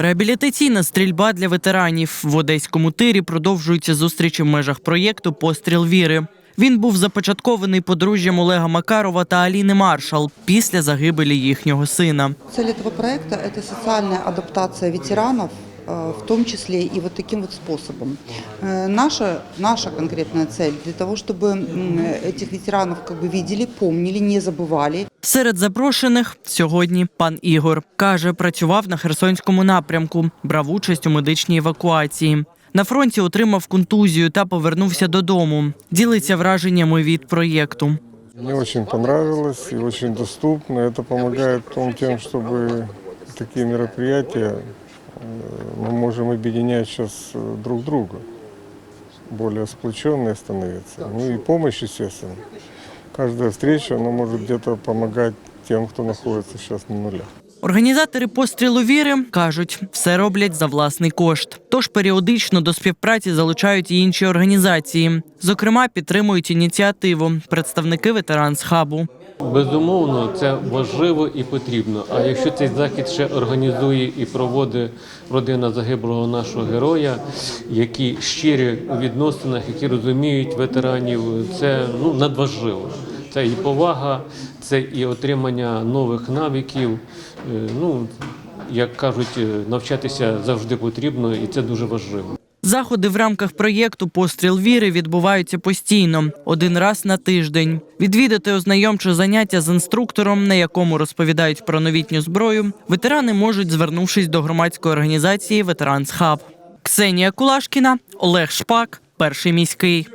Реабілітаційна стрільба для ветеранів в одеському тирі продовжуються зустрічі в межах проєкту Постріл віри. Він був започаткований подружжям Олега Макарова та Аліни Маршал після загибелі їхнього сина. Цель этого проекта – это социальная адаптация ветеранов, э, в том числе и вот таким вот способом. Э, Наша, наша конкретная цель для того, чтобы м, этих ветеранов как бы видели, помнили, не забывали. Серед запрошених сьогодні пан Ігор каже, працював на Херсонському напрямку, брав участь у медичній евакуації. На фронті отримав контузію та повернувся додому. Ділиться враженнями від проєкту. Мне очень понравилось и очень доступно. Это помогает в том, тем, чтобы такие мероприятия э, мы можем объединять сейчас э, друг друга, более сплоченные становиться. Ну и помощь, естественно. Каждая встреча, она может где-то помогать тем, кто находится сейчас на нулях. Організатори пострілу віри кажуть, все роблять за власний кошт. Тож періодично до співпраці залучають і інші організації. Зокрема, підтримують ініціативу представники ветеранс хабу. Безумовно, це важливо і потрібно. А якщо цей захід ще організує і проводить родина загиблого нашого героя, які щирі у відносинах, які розуміють ветеранів, це ну надважливо. Це і повага, це і отримання нових навиків. Е, Ну як кажуть, е, навчатися завжди потрібно, і це дуже важливо. Заходи в рамках проєкту Постріл віри відбуваються постійно, один раз на тиждень. Відвідати ознайомче заняття з інструктором, на якому розповідають про новітню зброю, ветерани можуть, звернувшись до громадської організації Ветеранс Хаб. Ксенія Кулашкіна, Олег Шпак, перший міський.